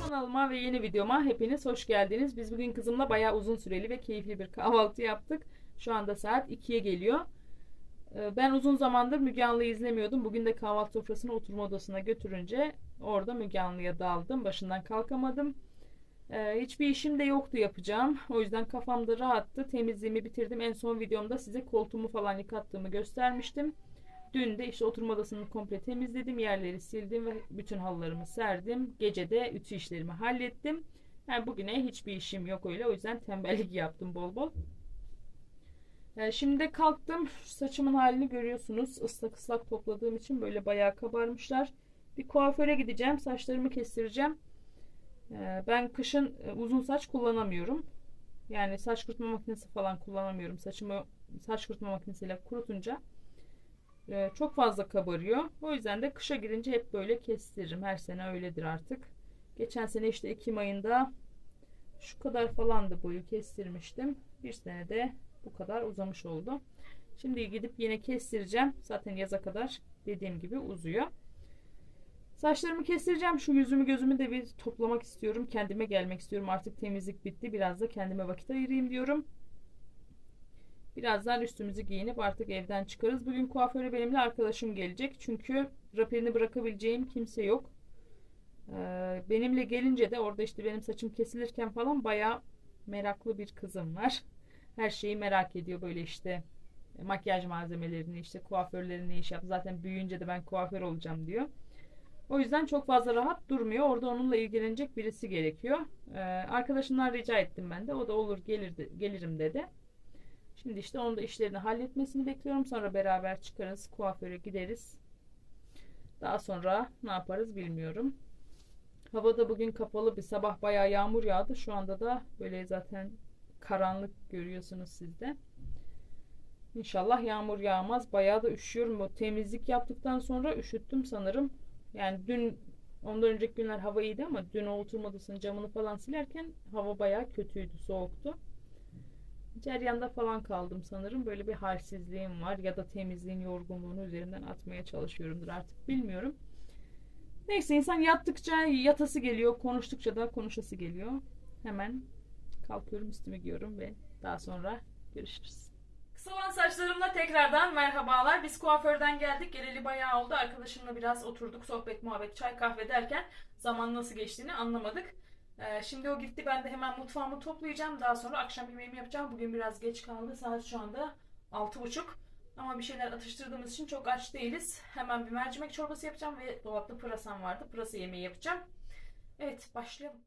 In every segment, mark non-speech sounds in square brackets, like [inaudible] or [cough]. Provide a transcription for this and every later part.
Kanalıma ve yeni videoma hepiniz hoş geldiniz. Biz bugün kızımla bayağı uzun süreli ve keyifli bir kahvaltı yaptık. Şu anda saat 2'ye geliyor. Ee, Ben uzun zamandır Müge Anlı'yı izlemiyordum. Bugün de kahvaltı sofrasına oturma odasına götürünce orada Müge Anlı'ya daldım. Başından kalkamadım. Ee, Hiçbir işim de yoktu yapacağım. O yüzden kafamda rahattı. Temizliğimi bitirdim. En son videomda size koltuğumu falan yıkattığımı göstermiştim. Dün de işte oturma odasını komple temizledim. Yerleri sildim ve bütün halılarımı serdim. Gece de ütü işlerimi hallettim. Yani bugüne hiçbir işim yok öyle. O yüzden tembellik [laughs] yaptım bol bol. Ee, şimdi de kalktım. Saçımın halini görüyorsunuz. Islak ıslak topladığım için böyle bayağı kabarmışlar. Bir kuaföre gideceğim. Saçlarımı kestireceğim. Ee, ben kışın e, uzun saç kullanamıyorum. Yani saç kurutma makinesi falan kullanamıyorum. Saçımı saç kurutma makinesiyle kurutunca e, çok fazla kabarıyor. O yüzden de kışa girince hep böyle kestiririm. Her sene öyledir artık. Geçen sene işte Ekim ayında şu kadar falandı boyu kestirmiştim. Bir senede bu kadar uzamış oldu. Şimdi gidip yine kestireceğim. Zaten yaza kadar dediğim gibi uzuyor. Saçlarımı kestireceğim. Şu yüzümü gözümü de bir toplamak istiyorum. Kendime gelmek istiyorum. Artık temizlik bitti. Biraz da kendime vakit ayırayım diyorum. Birazdan üstümüzü giyinip artık evden çıkarız. Bugün kuaföre benimle arkadaşım gelecek. Çünkü raperini bırakabileceğim kimse yok. Ee, benimle gelince de orada işte benim saçım kesilirken falan bayağı meraklı bir kızım var. Her şeyi merak ediyor böyle işte makyaj malzemelerini işte kuaförlerin ne iş yap. Zaten büyüyünce de ben kuaför olacağım diyor. O yüzden çok fazla rahat durmuyor. Orada onunla ilgilenecek birisi gerekiyor. Ee, arkadaşımdan rica ettim ben de. O da olur gelir de- gelirim dedi. Şimdi işte onun da işlerini halletmesini bekliyorum. Sonra beraber çıkarız, kuaföre gideriz. Daha sonra ne yaparız bilmiyorum. Havada bugün kapalı bir sabah bayağı yağmur yağdı. Şu anda da böyle zaten karanlık görüyorsunuz siz de. İnşallah yağmur yağmaz. Bayağı da üşüyorum. Bu temizlik yaptıktan sonra üşüttüm sanırım. Yani dün ondan önceki günler hava iyiydi ama dün o oturma camını falan silerken hava bayağı kötüydü, soğuktu. Ceryanda falan kaldım sanırım. Böyle bir halsizliğim var ya da temizliğin yorgunluğunu üzerimden atmaya çalışıyorumdur artık bilmiyorum. Neyse insan yattıkça yatası geliyor, konuştukça da konuşası geliyor. Hemen kalkıyorum üstümü giyiyorum ve daha sonra görüşürüz. Kısa olan saçlarımla tekrardan merhabalar. Biz kuaförden geldik. Geleli bayağı oldu. Arkadaşımla biraz oturduk. Sohbet, muhabbet, çay, kahve derken zaman nasıl geçtiğini anlamadık. Ee, şimdi o gitti. Ben de hemen mutfağımı toplayacağım. Daha sonra akşam yemeğimi yapacağım. Bugün biraz geç kaldı. Saat şu anda 6.30. Ama bir şeyler atıştırdığımız için çok aç değiliz. Hemen bir mercimek çorbası yapacağım ve dolapta pırasam vardı. Pırasa yemeği yapacağım. Evet başlayalım.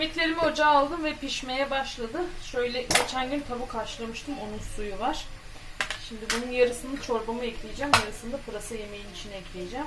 Yemeklerimi ocağa aldım ve pişmeye başladı. Şöyle geçen gün tavuk haşlamıştım. Onun suyu var. Şimdi bunun yarısını çorbama ekleyeceğim. Yarısını da pırasa yemeğin içine ekleyeceğim.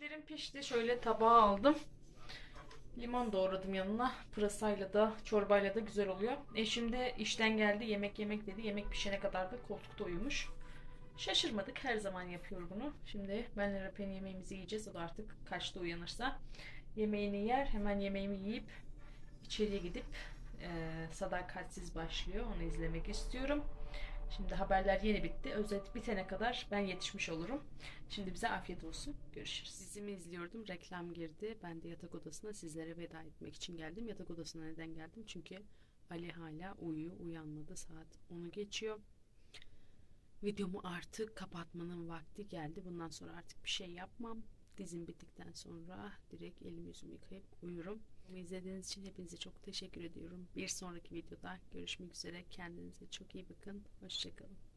Yemeklerim pişti. Şöyle tabağa aldım. Limon doğradım yanına. Pırasayla da çorbayla da güzel oluyor. Eşim de işten geldi. Yemek yemek dedi. Yemek pişene kadar da koltukta uyumuş. Şaşırmadık. Her zaman yapıyor bunu. Şimdi benle Rapen yemeğimizi yiyeceğiz. O da artık kaçta uyanırsa. Yemeğini yer. Hemen yemeğimi yiyip içeriye gidip eee, Sadakatsiz başlıyor. Onu izlemek istiyorum. Şimdi haberler yeni bitti. Özet bitene kadar ben yetişmiş olurum. Şimdi bize afiyet olsun. Görüşürüz. Dizimi izliyordum. Reklam girdi. Ben de yatak odasına sizlere veda etmek için geldim. Yatak odasına neden geldim? Çünkü Ali hala uyuyor. Uyanmadı. Saat 10'u geçiyor. Videomu artık kapatmanın vakti geldi. Bundan sonra artık bir şey yapmam. Dizim bittikten sonra direkt elimi yüzümü yıkayıp uyurum. Bunu izlediğiniz için hepinize çok teşekkür ediyorum. Bir sonraki videoda görüşmek üzere. Kendinize çok iyi bakın. Hoşçakalın.